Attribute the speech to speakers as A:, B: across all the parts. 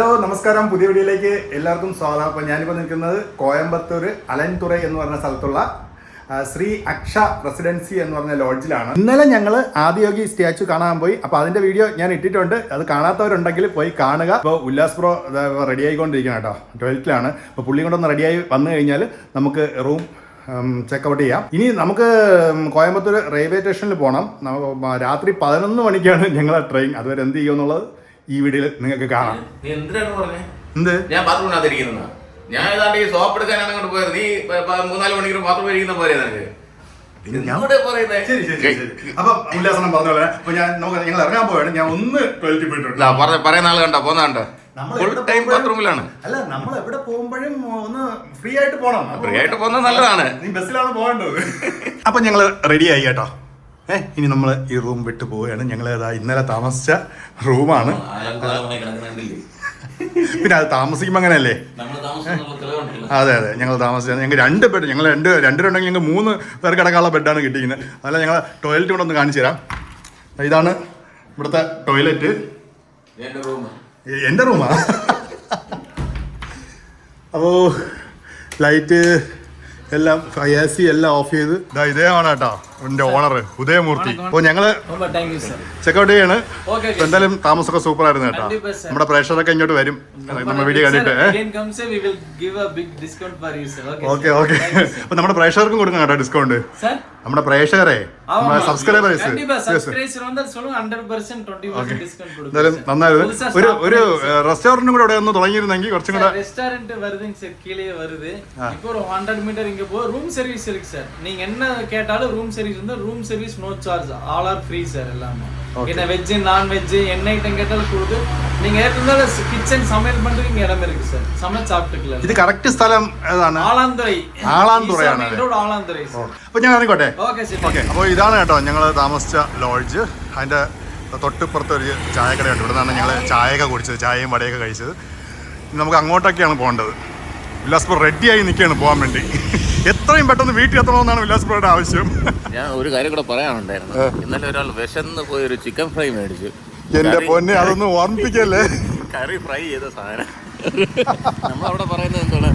A: Hello നമസ്കാരം. പുതിയ വീഡിയോയിലേക്ക് എല്ലാവർക്കും സ്വാഗതം. അപ്പോൾ ഞാനിപ്പോൾ നിൽക്കുന്നത് കോയമ്പത്തൂർ അലൻതുറ എന്ന് പറഞ്ഞ സ്ഥലത്തുള്ള ശ്രീ അക്ഷ റെസിഡൻസി എന്ന് പറഞ്ഞ ലോഡ്ജിലാണ്. ഇന്നലെ ഞങ്ങൾ ആദിയോഗി സ്റ്റാച്ചു കാണാൻ പോയി. അപ്പോൾ അതിന്റെ വീഡിയോ ഞാൻ ഇട്ടിട്ടുണ്ട്. അത് കാണാത്തവരുണ്ടെങ്കിൽ പോയി കാണുക. ഇപ്പോൾ ഉല്ലാസ് പ്രോ റെഡി ആയിക്കൊണ്ടിരിക്കണം കേട്ടോ. ട്വൽത്തിലാണ്. അപ്പോൾ പുള്ളി കൊണ്ടൊന്ന് റെഡിയായി വന്നു കഴിഞ്ഞാൽ നമുക്ക് റൂം ചെക്കൗട്ട് ചെയ്യാം. ഇനി നമുക്ക് കോയമ്പത്തൂർ റെയിൽവേ സ്റ്റേഷനിൽ പോകണം രാത്രി പതിനൊന്ന് മണിക്കാണ് ഞങ്ങളെ ട്രെയിൻ. അതുവരെ എന്ത് ചെയ്യുമെന്നുള്ളത് ഈ വീഡിയോയിൽ നിങ്ങൾക്ക് കാണാം.
B: നീ എന്തിനാണ് പറഞ്ഞേ?
A: എന്ത്?
B: ഞാൻ ബാത്റൂമിനകത്ത് ഇരിക്കുന്ന ഞാൻ ഏതാണ്ട് ഈ സോപ്പ് എടുക്കാനാണ് അങ്ങോട്ട് പോയത്. നീ പ- പ- മൂന്നാൽ മണിക്കൂർ ബാത്റൂമിൽ ഇരിക്കുന്ന പോലെ നിനക്ക്.
A: ശരി ശരി ശരി, അപ്പൊ ഉല്ലാസനം പറഞ്ഞ പോലെ അപ്പൊ ഞാൻ നമുക്ക് ഞങ്ങൾ ഇറങ്ങാൻ പോവാണ്. ഞാൻ ഒന്ന് പോയിട്ടുണ്ട്.
B: പറഞ്ഞ- പറയുന്ന കണ്ടോ? കണ്ടോ? ഫുൾ
A: എവിടെ
B: ടൈം
A: പോകുമ്പോഴും-
B: ബാത്റൂമിലാണ്
A: അല്ല നമ്മൾ എവിടെ പോകുമ്പോഴും ഒന്ന് ഫ്രീ ആയിട്ട് അപ്പൊ
B: ആയിട്ട് പോകുന്നത് നല്ലതാണ്.
A: നീ ബസ്സിലാണ് പോകേണ്ടത്. അപ്പൊ ഞങ്ങൾ റെഡി ആയി കേട്ടോ. ഏ ഇനി നമ്മൾ ഈ റൂം വിട്ടു പോവുകയാണ്. ഞങ്ങൾ ഇന്നലെ താമസിച്ച റൂമാണ്. പിന്നെ അത് താമസിക്കുമ്പോൾ അങ്ങനെയല്ലേ? അതെ അതെ. ഞങ്ങൾ താമസിച്ച ഞങ്ങൾ രണ്ട് ബെഡ് ഞങ്ങൾ രണ്ട് രണ്ടുപേരുണ്ടെങ്കിൽ ഞങ്ങൾ മൂന്ന് പേർ കിടക്കാനുള്ള ബെഡാണ് കിട്ടിയിരിക്കുന്നത് അതല്ല ഞങ്ങൾ ടോയ്ലറ്റ് കൂടെ ഒന്ന് കാണിച്ചു തരാം. ഇതാണ് ഇവിടുത്തെ ടോയ്ലറ്റ്
B: എന്റെ
A: റൂമാ അപ്പോൾ ലൈറ്റ് എല്ലാം എ സി എല്ലാം ഓഫ് ചെയ്ത്. ഇതാ ഇതേമാണ് കേട്ടോ. എന്റെ ഓണർ ഉദയമൂർത്തി അപ്പോൾ ഞങ്ങള്
C: ரொம்ப தேங்க்யூ சார்
A: ചെക്കൗട്ട് ചെയ്യാണ്
C: ஓகே
A: അപ്പോൾ എന്തായാലും താമസമൊക്കെ സൂപ്പർ ആയിരുന്നു കേട്ടോ
C: കണ്ടിപ്പാ sir.
A: നമ്മുടെ പ്രേക്ഷകരൊക്കെ ഇങ്ങോട്ട് വരും നമ്മുടെ വീഡിയോ കണ്ടിട്ട് ഏ?
C: again comes we will give a big discount for you sir okay
A: okay okay അപ്പൊ നമ്മുടെ പ്രേക്ഷകർക്കും കൊടുക്കണം കേട്ടോ ഡിസ്കൗണ്ട്
C: சார்
A: നമ്മുടെ പ്രേക്ഷകരെ നമ്മുടെ സബ്സ്ക്രൈബേഴ്സ്
C: கண்டிப்பா சப்ஸ்கிரைபர் வந்தா சொல்லுங்க 100% 20% discount
A: എന്തായാലും
C: கொடுங்க
A: നന്നായിരുന്നു
C: புதுசா
A: ഒരു
C: start
A: ഒരു
C: பண்ணிருக்கோம்
A: റെസ്റ്റോറന്റും കൂടെ ഇവിടെ ഒന്ന് തുടങ്ങിയിരുന്നെങ്കിൽ കുറച്ചും കൂടെ
C: ரெஸ்டாரண்ட் வருதுங்க சார் கீழே வருது இப்போ ஒரு 100 மீட்டர் இங்க போ ரூம் சர்வீஸ் இருக்கு சார் நீங்க என்ன கேட்டாலும் ரூம் சர்வீஸ் வந்து room service no charge all are free sir எல்லாமே என்ன வெஜ் நான் வெஜ் என்ன ஐட்டம் கேட்டாலும் கொடுத்து நீங்க ஏற்கனவே கிச்சன் சமையல் பண்றதுக்கு இங்க இடம் இருக்கு சார் சமைச்சு சாப்பிட்டுக்கலாம்
A: ഇത് കറക്റ്റ് സ്ഥലം ഏതാണ്
C: ആളാന്തുറൈ
A: ആളാന്തുറയാണ്
C: ഈസാ മെയിൻ റോഡ് ആളാന്തുറൈ
A: ഓ, അപ്പൊ ഞാൻ ഇറങ്ങിക്കോട്ടെ
C: ഓക്കെ ശരി
A: ഓക്കെ അപ്പോൾ ഇതാണ് കേട്ടോ ഞങ്ങൾ താമസിച്ച ലോഡ്ജ് അതിൻ്റെ തൊട്ടിപ്പുറത്ത് ഒരു ചായക്കടയുണ്ട് ഇവിടെ നിന്നാണ് ഞങ്ങൾ ചായയൊക്കെ കുടിച്ചത് ചായയും വടയൊക്കെ കഴിച്ചത് ഇനി നമുക്ക് അങ്ങോട്ടൊക്കെയാണ് പോകേണ്ടത് ഉല്ലാസ്പൂർ റെഡിയായി നിൽക്കുകയാണ് പോകാൻ വേണ്ടി എത്രയും പെട്ടെന്ന് വീട്ടിൽ എത്തണമെന്നാണ് ഉല്ലാസ്പൂരുടെ ആവശ്യം.
B: ഞാൻ ഒരു കാര്യം കൂടെ പറയാനുണ്ടായിരുന്നു. ഇന്നലെ ഒരാൾ വിശന്ന് പോയി ഒരു ചിക്കൻ ഫ്രൈ മേടിച്ചു. എന്റെ
A: പൊന്നെ അതൊന്ന് ഓർമ്മിപ്പിക്കല്ലേ?
B: കറി ഫ്രൈ ചെയ്ത സാധനം. നമ്മളവിടെ പറയുന്നത് എന്താണ്?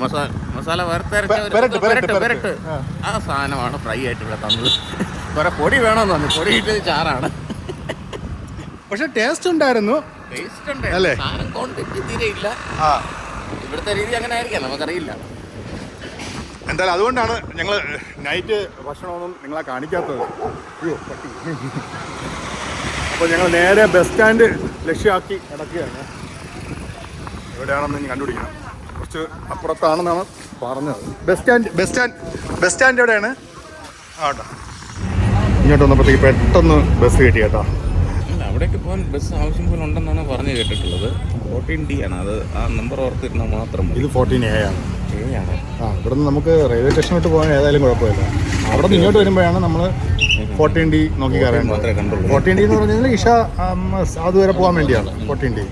B: മസാല ഒരു-
A: പെരട്ട്.
B: ആ. സാധനമാണ് ഫ്രൈ ആയിട്ട് ഇവിടെ തന്നത്. കുറെ പൊടി വേണമെന്ന് പറഞ്ഞു. പൊടി ഇട്ടത് ചാറാണ്.
A: പക്ഷെ ടേസ്റ്റ് ഉണ്ടായിരുന്നു.
B: ടേസ്റ്റ്
A: ഉണ്ടായിരുന്നു?
B: സാധനം ക്വാണ്ടിറ്റി തീരെ ഇല്ല.
A: ആ.
B: ഇവിടുത്തെ രീതി അങ്ങനെ ആയിരിക്കാം നമുക്കറിയില്ല.
A: എന്തായാലും അതുകൊണ്ടാണ് ഞങ്ങൾ നൈറ്റ് ഭക്ഷണമൊന്നും നിങ്ങളെ കാണിക്കാത്തത്. അയ്യോ പട്ടി. അപ്പോൾ ഞങ്ങൾ നേരെ ബസ് സ്റ്റാൻഡ് ലക്ഷ്യമാക്കി നടക്കുകയാണ്. എവിടെയാണെന്ന് ഇനി കണ്ടുപിടിക്കണം. കുറച്ച് അപ്പുറത്താണെന്നാണ് പറഞ്ഞത്. Bus stand bus stand bus stand എവിടെയാണ്? ആ കേട്ടോ. ഇങ്ങോട്ട് വന്നപ്പോഴത്തേക്ക് പെട്ടെന്ന് ബസ് കിട്ടി കേട്ടോ.
B: അല്ല അവിടേക്ക് പോകാൻ ബസ് ആവശ്യം പോലെ ഉണ്ടെന്നാണ് പറഞ്ഞു കേട്ടിട്ടുള്ളത്. ഫോർട്ടീൻ ഡി ആണ്. അത് ആ നമ്പർ ഓർത്തിരുന്നാൽ മാത്രം
A: ഇത് ഫോർട്ടീൻ എ ആണ്.
B: എ ആണ്.
A: ആ ഇവിടെ നിന്ന് നമുക്ക് റെയിൽവേ സ്റ്റേഷനിലോട്ട് പോകാൻ ഏതായാലും കുഴപ്പമില്ല. അവിടെ നിന്ന് ഇങ്ങോട്ട് വരുമ്പോഴാണ് നമ്മൾ ഫോർട്ടീൻ ഡി നോക്കി കയറേണ്ടത്. ഫോർട്ടീൻ ഡി എന്ന് പറഞ്ഞാൽ ഇഷ അതുവരെ പോകാൻ വേണ്ടിയാണ് ഫോർട്ടീൻ ഡി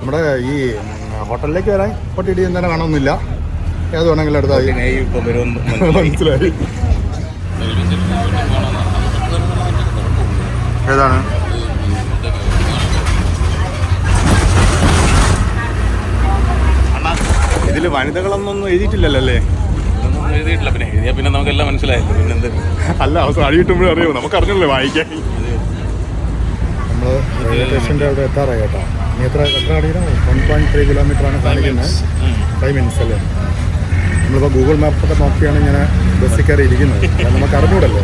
A: നമ്മുടെ ഈ ഹോട്ടലിലേക്ക് വരാൻ ഫോർട്ടീൻ ഡി തന്നെ കാണുന്നില്ല. ഏത് വേണമെങ്കിലും എടുത്താൽ.
B: മനസ്സിലായി.
A: ഏതാണ്? ഇതിൽ വനിതകളൊന്നും എഴുതിയിട്ടില്ലല്ലോ അല്ലേ?
B: എഴുതിയിട്ടില്ല. പിന്നെ എഴുതിയാ പിന്നെ നമുക്കെല്ലാം മനസ്സിലായില്ല. പിന്നെ എന്ത്?
A: അല്ല അവസാനം അടി കിട്ടുമ്പോഴേ അറിയോ നമുക്ക് അറിഞ്ഞല്ലേ വായിക്കാൻ നമ്മൾ സ്റ്റേഷന്റെ അവിടെ എത്താറായി കേട്ടോ. ഇനി എത്ര എത്ര അടിക്കണം വൺ പോയിന്റ് ത്രീ കിലോമീറ്റർ ആണ് കാണിക്കുന്നത് ഫൈവ് മിനിറ്റ്സ് അല്ലേ? നമ്മളിപ്പോൾ ഗൂഗിൾ മാപ്പൊക്കെ നോക്കിയാണ് ഇങ്ങനെ ബസ്സിൽ കയറി ഇരിക്കുന്നത്. നമുക്ക് അറിഞ്ഞൂടല്ലോ.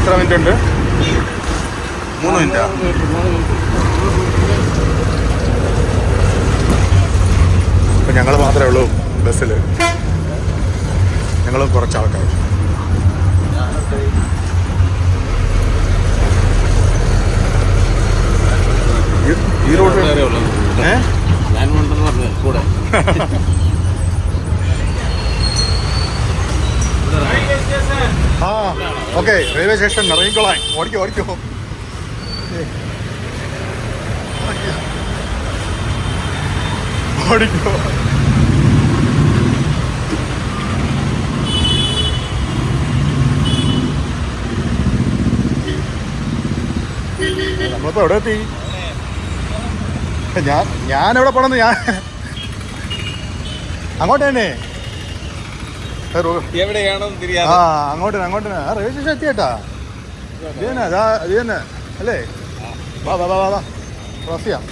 A: എത്ര മിനിറ്റ് ഉണ്ട്? മൂന്ന് മിനിറ്റാ ഇപ്പം ഞങ്ങൾ മാത്രമേ ഉള്ളൂ ബസ്സിൽ ഞങ്ങളും കുറച്ച് ആൾക്കാർ ഈ- റോഡ്
B: കൂടെ.
A: ആ ഓക്കെ റെയിൽവേ സ്റ്റേഷൻ ഇറങ്ങിക്കോളാം. ഓടിക്കോ ഓടിക്കോ. ഓടിക്കോ. നമ്മളിപ്പോ എവിടെ എത്തി ഞാൻ ഞാൻ എവിടെ പോണെന്ന് ഞാൻ അങ്ങോട്ട് തന്നെ. ആ അങ്ങോട്ട് അങ്ങോട്ട് ആ റെയിൽവേ സ്റ്റേഷൻ എത്തിയേട്ടാ. ഇത് തന്നെ അതാ ഇത് തന്നെ. അല്ലേ? വാ വാ വാ വാ, ക്രോസ് ചെയ്യാം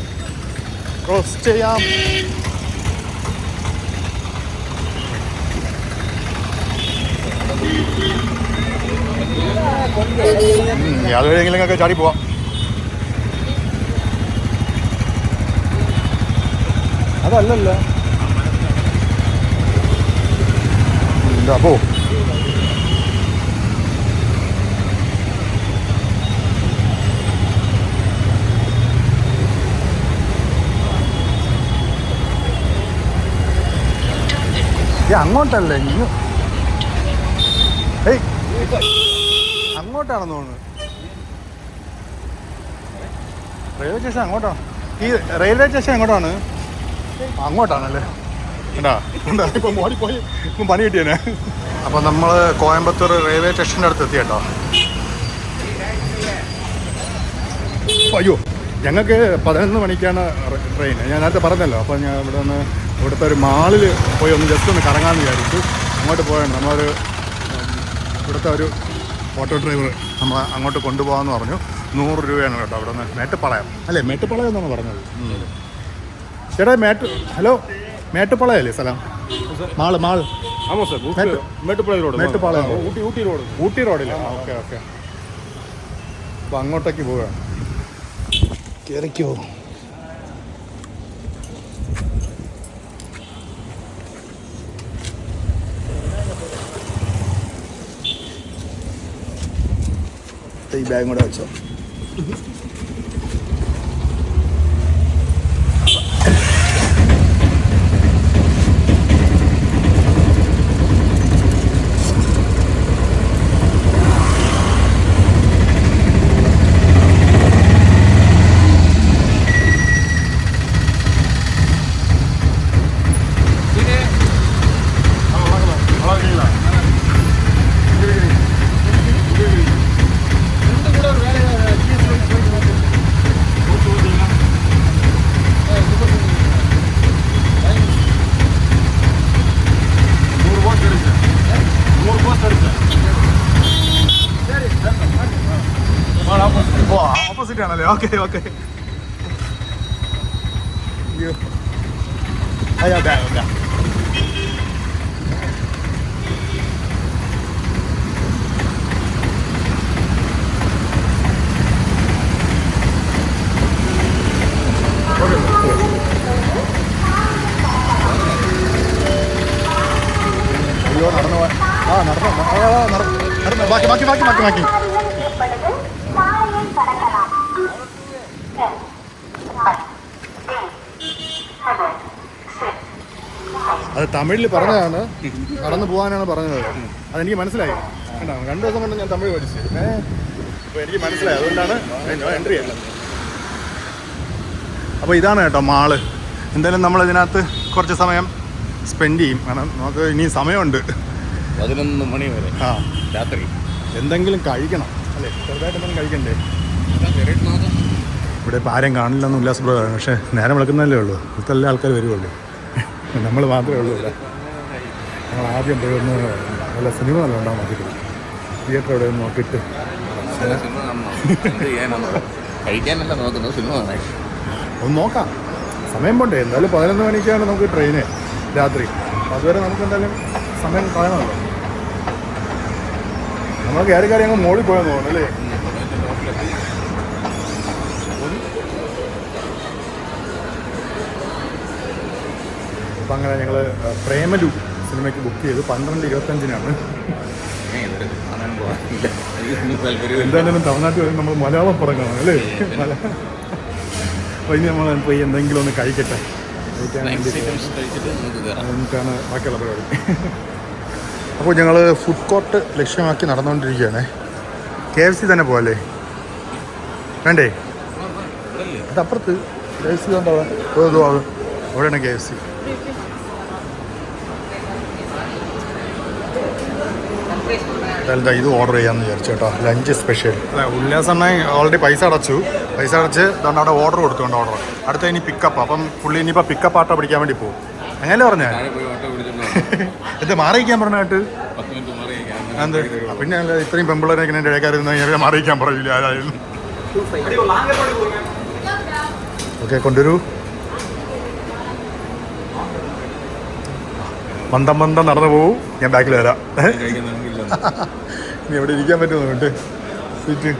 A: ക്രോസ് ചെയ്യാം ഉം, യാതൊരു ചാടി പോവാം. അതല്ലല്ലോ. എന്താ പോ. ഏ അങ്ങോട്ടല്ല ഇങ്ങ് ഏയ് അങ്ങോട്ടാണെന്ന് തോന്നുന്നു. റെയിൽവേ സ്റ്റേഷൻ അങ്ങോട്ടാണ്? ഈ റെയിൽവേ സ്റ്റേഷൻ എങ്ങോട്ടാണ്? അങ്ങോട്ടാണല്ലേ? ഉണ്ടാ ഉണ്ടാ ഇപ്പം ഓടിപ്പോയി. ഇപ്പം പണി കിട്ടിയേനെ അപ്പോൾ നമ്മൾ കോയമ്പത്തൂർ റെയിൽവേ സ്റ്റേഷന്റെ അടുത്ത് എത്തി കേട്ടോ. അയ്യോ ഞങ്ങൾക്ക് പതിനൊന്ന് മണിക്കാണ് ട്രെയിൻ. ഞാൻ നേരത്തെ പറഞ്ഞല്ലോ. അപ്പോൾ ഞാൻ ഇവിടെ നിന്ന് ഇവിടുത്തെ ഒരു മാളിൽ പോയി ഒന്ന് ജസ്റ്റ് ഒന്ന് കറങ്ങാമെന്ന് വിചാരിച്ചു. അങ്ങോട്ട് പോയാണ്. നമ്മളൊരു ഇവിടുത്തെ ഒരു ഓട്ടോ ഡ്രൈവർ നമ്മൾ അങ്ങോട്ട് കൊണ്ടുപോകാമെന്ന് പറഞ്ഞു. നൂറ് രൂപയാണ് കേട്ടോ അവിടെ നിന്ന് മേട്ടുപ്പളയം. അല്ലേ മേട്ടുപ്പളയം എന്നാണ് പറഞ്ഞത്? ചേട്ടാ മേട്ട് ഹലോ
D: മേട്ടുപ്പാളയം അല്ലേ
A: സ്ഥലം?
D: Mall mall.
A: Mettupalayam road.
D: Ooty road.
A: Ooty റോഡില്ല okay okay. അപ്പോൾ അങ്ങോട്ടേക്ക് പോവുകയാണ് കയറിക്കോ ഈ ബാഗും കൂടെ ആണല്ലേ? Okay okay. അയ്യോ. നടന്നു. ആ, നടന്നു. നടന്നു. ബാക്കി ബാക്കി ബാക്കി ബാക്കി ബാക്കി. അത് തമിഴിൽ പറഞ്ഞതാണ്. നടന്നു പോകാനാണ് പറഞ്ഞത്. അതെനിക്ക് മനസ്സിലായി. കണ്ടോ? രണ്ടു ദിവസം കൊണ്ട് ഞാൻ തമിഴ് പഠിച്ചു. അപ്പോൾ എനിക്ക് മനസ്സിലായി. അതുകൊണ്ടാണ് എൻട്രി ചെയ്യുന്നത് അപ്പോൾ ഇതാണ് കേട്ടോ മാൾ. എന്തായാലും നമ്മൾ ഇതിനകത്ത് കുറച്ച് സമയം സ്പെൻഡ് ചെയ്യും. കാരണം നമുക്ക് ഇനി സമയമുണ്ട്.
B: പതിനൊന്ന് മണി വരെ.
A: ആ.
B: രാത്രി.
A: എന്തെങ്കിലും കഴിക്കണം. അല്ലേ? ചെറുതായിട്ട് എന്തെങ്കിലും കഴിക്കണ്ടേ? ഇവിടെ ഇപ്പോൾ ആരും കാണില്ലെന്ന് ഉല്ലാസപ്രദമാണ്. പക്ഷേ നേരം വിളക്കുന്നതല്ലേ ഉള്ളൂ. ഇവിടുത്തെ എല്ലാ ആൾക്കാർ വരുവുള്ളൂ നമ്മൾ മാത്രമേ ഉള്ളൂ ഇവിടെ. ഞങ്ങൾ ആദ്യം പോയി ഒന്ന് നല്ല സിനിമ നല്ല ഉണ്ടാകാൻ നോക്കിയിട്ട് തിയേറ്റർ എവിടെ ഒന്ന് നോക്കിയിട്ട്
B: സിനിമ കഴിക്കാനല്ല നോക്കുന്നത്
A: ഒന്ന് നോക്കാം. സമയം പോണ്ടേ. എന്തായാലും പതിനൊന്ന് മണിക്കാണ് നമുക്ക് ട്രെയിന് രാത്രി. അതുവരെ നമുക്ക് എന്തായാലും സമയം കളയണമല്ലോ നമ്മൾ കയറി കയറി അങ്ങ് മോളിൽ പോയെന്ന് തോന്നുന്നു അല്ലേ? അപ്പം അങ്ങനെ ഞങ്ങൾ പ്രേമലു സിനിമയ്ക്ക് ബുക്ക് ചെയ്തു. പന്ത്രണ്ട് ഇരുപത്തഞ്ചിനാണ്. എന്തായാലും തമിഴ്നാട്ടിൽ വരുമ്പോൾ നമ്മൾ മലയാളം പടം കാണാം അല്ലേ അപ്പോൾ ഇനി നമ്മൾ പോയി എന്തെങ്കിലും ഒന്ന് കഴിക്കട്ടെ. നമുക്കാണ് ബാക്കിയുള്ള പരിപാടി. അപ്പോൾ ഞങ്ങൾ ഫുഡ് കോർട്ട് ലക്ഷ്യമാക്കി നടന്നുകൊണ്ടിരിക്കുകയാണ്. കെ എഫ് സി തന്നെ പോകല്ലേ വേണ്ടേ? അതപ്പുറത്ത് കെ എഫ് സി കണ്ടോ അവിടെയാണ് കെ എഫ് സി എന്താ ഇത് ഓർഡർ ചെയ്യാമെന്ന് വിചാരിച്ചു കേട്ടോ. ലഞ്ച് സ്പെഷ്യൽ ഉല്ലാസണ്ണ ഓൾറെഡി പൈസ അടച്ചു. പൈസ അടച്ച് ഇതുകൊണ്ട് അവിടെ ഓർഡർ കൊടുത്തുകൊണ്ട് ഓർഡർ അടുത്ത ഇനി പിക്കപ്പ് അപ്പം പുള്ളി ഇനിയിപ്പോൾ പിക്കപ്പ് ആട്ടോ പിടിക്കാൻ വേണ്ടി പോകും അങ്ങനെ പറഞ്ഞേ? എന്താ മാറിയിക്കാൻ പറഞ്ഞായിട്ട്?
B: പത്ത് മിനിറ്റ് മാറി
A: എന്ത് പിന്നെ അല്ല ഇത്രയും പെമ്പിള്ളേരെ ഇങ്ങനെ എന്റെ ഇടയ്ക്കാർ ഇരുന്ന് കഴിഞ്ഞാൽ മാറിയിക്കാൻ പറയില്ല ആരായിരുന്നു ഓക്കെ കൊണ്ടുവരൂ. മന്ദം മന്ദം നടന്നു പോവും. ഞാൻ ബാക്കിൽ വരാം. ഏ? നീ എവിടെ ഇരിക്കാൻ പറ്റുമോ എന്നിട്ട് സീറ്റ്?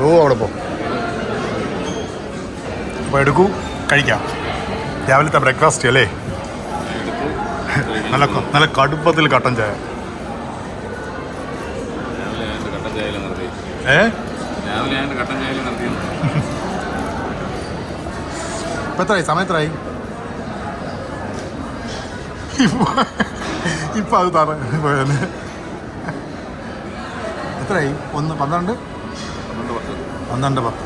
A: ഓ അവിടെ പോ. അപ്പോൾ എടുക്കൂ കഴിക്കാം. രാവിലത്തെ ബ്രേക്ക്ഫാസ്റ്റ് അല്ലേ? നല്ല ക- നല്ല കടുപ്പത്തിൽ കട്ടൻ ചായ.
B: രാവിലെ ഞാൻ കട്ടൻ ചായയിൽ നിർത്തി
A: ഏ?
B: രാവിലെ ഞാൻ കട്ടൻ ചായയിൽ നിർത്തി
A: ഇപ്പം എത്രയായി സമയം എത്രയായി ഇപ്പം അത് തറ പോയത് എത്രയായി? ഒന്ന് പന്ത്രണ്ട്? പന്ത്രണ്ട് പത്ത്.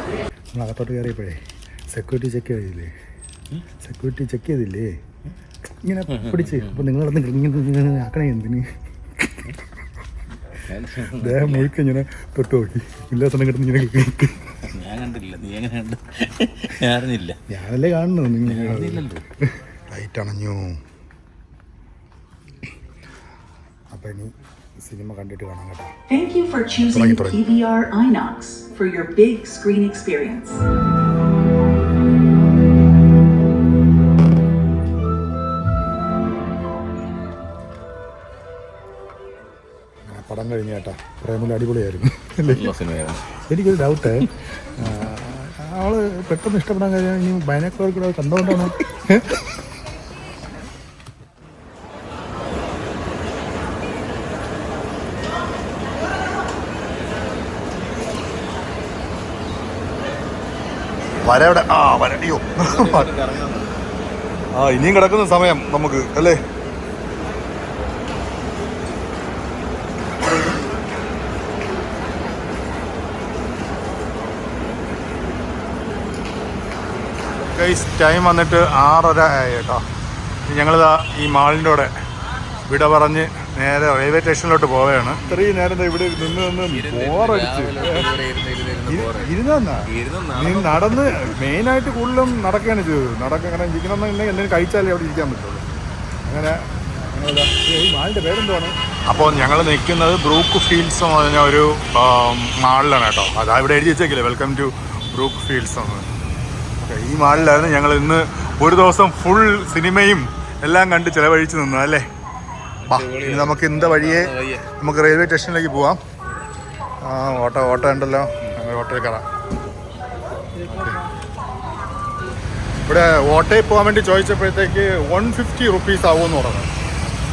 A: നമ്മൾ അകത്തോട്ട് കയറിയപ്പോഴേ സെക്യൂരിറ്റി ചെക്ക് ചെയ്തില്ലേ? സെക്യൂരിറ്റി ചെക്ക് ചെയ്തില്ലേ? ഇങ്ങനെ പിടിച്ച്. അപ്പോൾ ഇങ്ങനെ ആക്കണേ എന്തിന്? ദേഹം മുഴുക്ക ഇങ്ങനെ തൊട്ട് നോക്കി. ഇല്ലാത്ത കിടന്ന് ഇങ്ങനെ.
B: ഞാൻ കണ്ടില്ല. നീ എങ്ങനെ കണ്ടു? ഞാൻ അറിഞ്ഞില്ല.
A: ഞാനല്ലേ കാണുന്നു നിങ്ങൾ ലൈറ്റ് അണഞ്ഞു. അപ്പം ഇനി സിനിമ കണ്ടിട്ട് കാണാം കേട്ടോ.
D: താങ്ക് യു ഫോർ choosing
A: തുടങ്ങി, വി
D: PVR Inox for your big screen experience.
A: അങ്ങനെ പടം കഴിഞ്ഞ കേട്ടാ. പ്രേമിൽ അടിപൊളിയായിരുന്നു.
B: നല്ല സിനിമയാണ്
A: എനിക്കൊരു ഡൗട്ട് അവൾ പെട്ടെന്ന് ഇഷ്ടപ്പെടാൻ കഴിഞ്ഞാൽ ഇനി ബൈനക്കോർ കൂടെ കണ്ടുകൊണ്ടാണ് വര എവിടെ ആ വര. ആ ഇനിയും കിടക്കുന്ന സമയം നമുക്ക് അല്ലേ? ടൈം വന്നിട്ട് ആറര ആയി കേട്ടോ. ഞങ്ങളിതാ ഈ മാളിന്റെ കൂടെ വിട പറഞ്ഞ് നേരെ റെയിൽവേ സ്റ്റേഷനിലോട്ട് പോവുകയാണ്. ഇത്രയും നേരം ദാ ഇവിടെ നിന്ന് നിന്ന് ബോറടിച്ച്. ഇരുന്നാ നീ നടന്ന് മെയിനായിട്ട് കൂടുതലും നടക്കുകയാണ് ചെയ്തത്. നടക്കുക അങ്ങനെ ഇരിക്കണമെന്നുണ്ടെങ്കിൽ എന്തെങ്കിലും കഴിച്ചാലേ അവിടെ ഇരിക്കാൻ പറ്റുള്ളൂ. അങ്ങനെ ഈ മാളിന്റെ പേരെന്താണ് അപ്പോൾ ഞങ്ങൾ നിൽക്കുന്നത് ബ്രൂക്ക് ഫീൽഡ്സ് എന്ന് പറഞ്ഞ ഒരു മാളിലാണ് കേട്ടോ. അതാ ഇവിടെ എഴുതി വെച്ചേക്കില്ലേ? വെൽക്കം ടു ബ്രൂക്ക് ഫീൽഡ്സ് എന്ന്. ഓക്കെ ഈ മാളിലായിരുന്നു ഞങ്ങൾ ഇന്ന് ഒരു ദിവസം ഫുൾ സിനിമയും എല്ലാം കണ്ട് ചിലവഴിച്ച് നിന്നു അല്ലേ? ഇനി നമുക്ക് ഇന്ത വഴിയെ നമുക്ക് റെയിൽവേ സ്റ്റേഷനിലേക്ക് പോവാം. ആ ഓട്ടോ ഓട്ടോ ഉണ്ടല്ലോ. ഓട്ടോയിൽ കയറാം. ഇവിടെ ഓട്ടോയിൽ പോകാൻ വേണ്ടി ചോദിച്ചപ്പോഴത്തേക്ക് വൺ ഫിഫ്റ്റി റുപ്പീസ് ആവുമെന്ന് പറഞ്ഞു.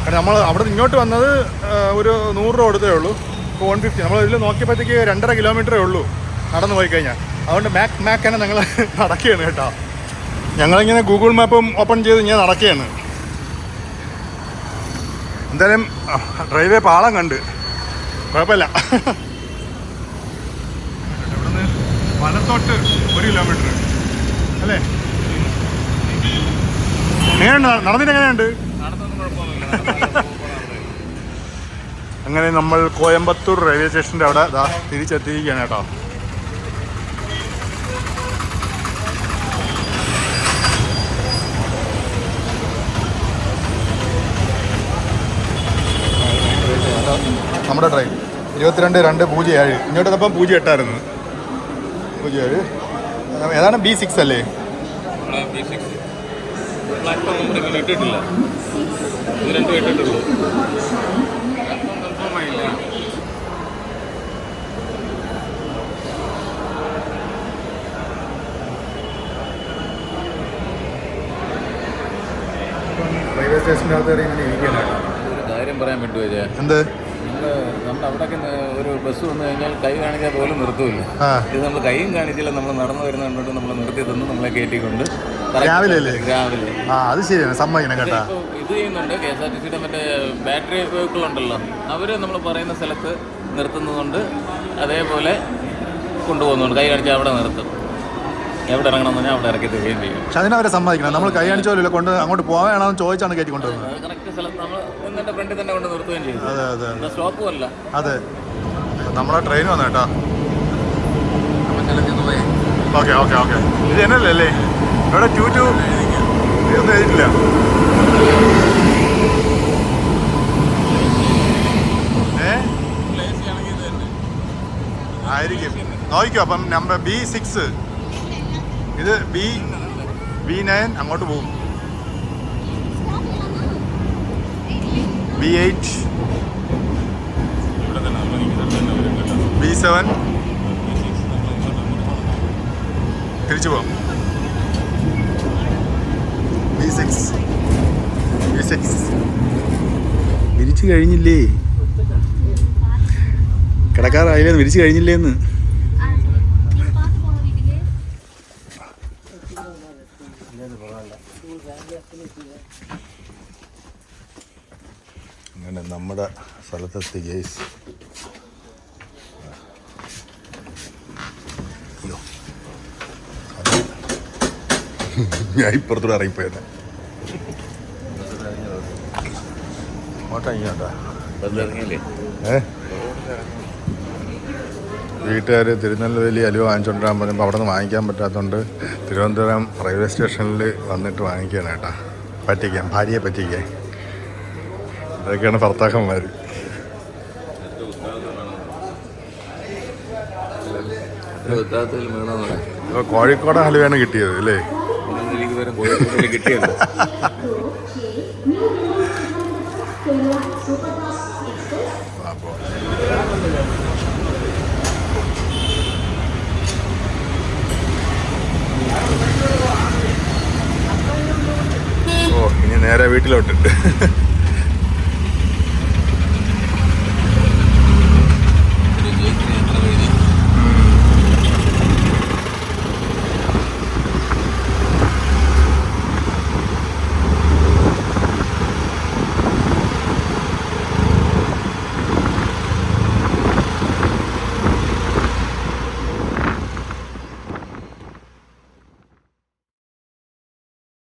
A: കാരണം നമ്മൾ അവിടെ ഇങ്ങോട്ട് വന്നത് ഒരു നൂറ് രൂപ കൊടുത്തേ ഉള്ളൂ. ഇപ്പോൾ വൺ ഫിഫ്റ്റി നമ്മൾ ഇതിൽ നോക്കിയപ്പോഴത്തേക്ക് രണ്ടര കിലോമീറ്ററേ ഉള്ളൂ നടന്നു പോയി കഴിഞ്ഞാൽ. അതുകൊണ്ട് മാക് മാക്കാനെ ഞങ്ങൾ നടക്കുകയാണ് കേട്ടോ. ഞങ്ങളിങ്ങനെ ഗൂഗിൾ മാപ്പും ഓപ്പൺ ചെയ്ത് ഇങ്ങനെ നടക്കുകയാണ്. എന്തായാലും ഡ്രൈവേ റെയിൽവേ പാളം കണ്ട്. കുഴപ്പമില്ല. ഇവിടുന്ന് വലത്തോട്ട് ഒരു കിലോമീറ്റർ അല്ലേ? എങ്ങനെയുണ്ട്? നടന്നിട്ട് എങ്ങനെയുണ്ട്? അങ്ങനെ നമ്മൾ കോയമ്പത്തൂർ റെയിൽവേ സ്റ്റേഷന്റെ അവിടെ തിരിച്ചെത്തിയിരിക്കുകയാണ് കേട്ടോ. നമ്മുടെ ട്രെയിൻ ഇരുപത്തിരണ്ട് രണ്ട് പൂജ്യം ഏഴ്. ഇങ്ങോട്ട് വന്നപ്പം പൂജ്യം എട്ടായിരുന്നു. പൂജ്യം ഏഴ്. ഏതാണ്? ബി സിക്സ് അല്ലേ? റെയിൽവേ സ്റ്റേഷന്റെ അകത്ത് ഇങ്ങനെ ഇരിക്കുകയാണ്.
B: ഒരു കാര്യം പറയാൻ പറ്റുമോ
A: എന്ത്?
B: നമ്മൾ നമ്മുടെ അവിടെയൊക്കെ ഒരു ബസ് വന്നു കഴിഞ്ഞാൽ കൈ കാണിച്ചാൽ പോലും നിർത്തൂല്ല. ഇത് നമ്മൾ കൈയും കാണിച്ചില്ല നമ്മൾ നടന്നു വരുന്ന കണ്ടിട്ട് നമ്മൾ നിർത്തി തന്നു നമ്മളെ കയറ്റിക്കൊണ്ട്.
A: രാവിലെ?
B: രാവിലെ.
A: ആ അത് ശരിയാണ്. സമ്മതിക്കണം കേട്ടോ.
B: ഇത് ചെയ്യുന്നുണ്ട് കെ എസ് ആർ ടി സിയുടെ മറ്റേ ബാറ്ററി വെഹിക്കിൾ ഉണ്ടല്ലോ. അവർ നമ്മൾ പറയുന്ന സ്ഥലത്ത് നിർത്തുന്നതുകൊണ്ട് അതേപോലെ കൊണ്ടുപോകുന്നുണ്ട്. കൈ കാണിച്ചാൽ അവിടെ നിർത്തും. എവിടെ ഇറങ്ങണം എന്ന് പറഞ്ഞാൽ അവിടെ ഇറക്കി തരികയും ചെയ്യും.
A: പക്ഷെ അതിനവരെ സമ്മതിക്കണം. നമ്മൾ കൈ കാണിച്ചോലല്ലോ കൊണ്ട് അങ്ങോട്ട് പോവാനാണോ ചോദിച്ചാണ് കയറ്റി കൊണ്ടുവന്നത്
B: സ്ഥലത്ത് നമ്മൾ ഫ്രണ്ടിൽ തന്നെ കൊണ്ട് നിർത്തുകയും ചെയ്തു.
A: അതെ അതെ
B: സ്റ്റോപ്പും അല്ല.
A: അതെ. നമ്മളെ ട്രെയിൻ വന്നു കേട്ടോ. Okay okay okay. ഇത് എന്നല്ലേ അല്ലേ? ഇവിടെ ടു ടു. ഇതൊന്നും എഴുതിയിട്ടില്ല. ഏ? ആയിരിക്കും. നോക്കിക്കോ അപ്പം നമ്പർ ബി സിക്സ് ഇത് ബി ബി നയൻ അങ്ങോട്ട് പോകും. ബി എയ്റ്റ് ബി സെവൻ തിരിച്ചു പോകാം ബി സിക്സ് ബി സിക്സ് വിരിച്ചു കഴിഞ്ഞില്ലേ? കിടക്കാറായില്ലേ? വിരിച്ചു കഴിഞ്ഞില്ലേ എന്ന് അങ്ങനെ നമ്മുടെ സ്ഥലത്തെത്തി ഗേസ്. അയ്യോ. അത് ഞാൻ ഇപ്പുറത്തൂടെ ഇറങ്ങിപ്പോയത് ഓട്ടം ഇങ്ങോട്ടാ വീട്ടുകാർ തിരുനെൽവേലി അലുവ വാങ്ങിച്ചുകൊണ്ടിരാൻ പറഞ്ഞപ്പോൾ അവിടെ നിന്ന് വാങ്ങിക്കാൻ പറ്റാത്തതുകൊണ്ട് തിരുവനന്തപുരം റെയിൽവേ സ്റ്റേഷനിൽ വന്നിട്ട് വാങ്ങിക്കുകയാണ് കേട്ടോ. പറ്റിക്കാൻ ഭാര്യയെ പറ്റിക്കാൻ ഇതൊക്കെയാണ് ഭർത്താക്കന്മാർ കോഴിക്കോട് ഹലുവയാണ് കിട്ടിയത് അല്ലേ? ഓ ഇനി നേരെ വീട്ടിലോട്ട്.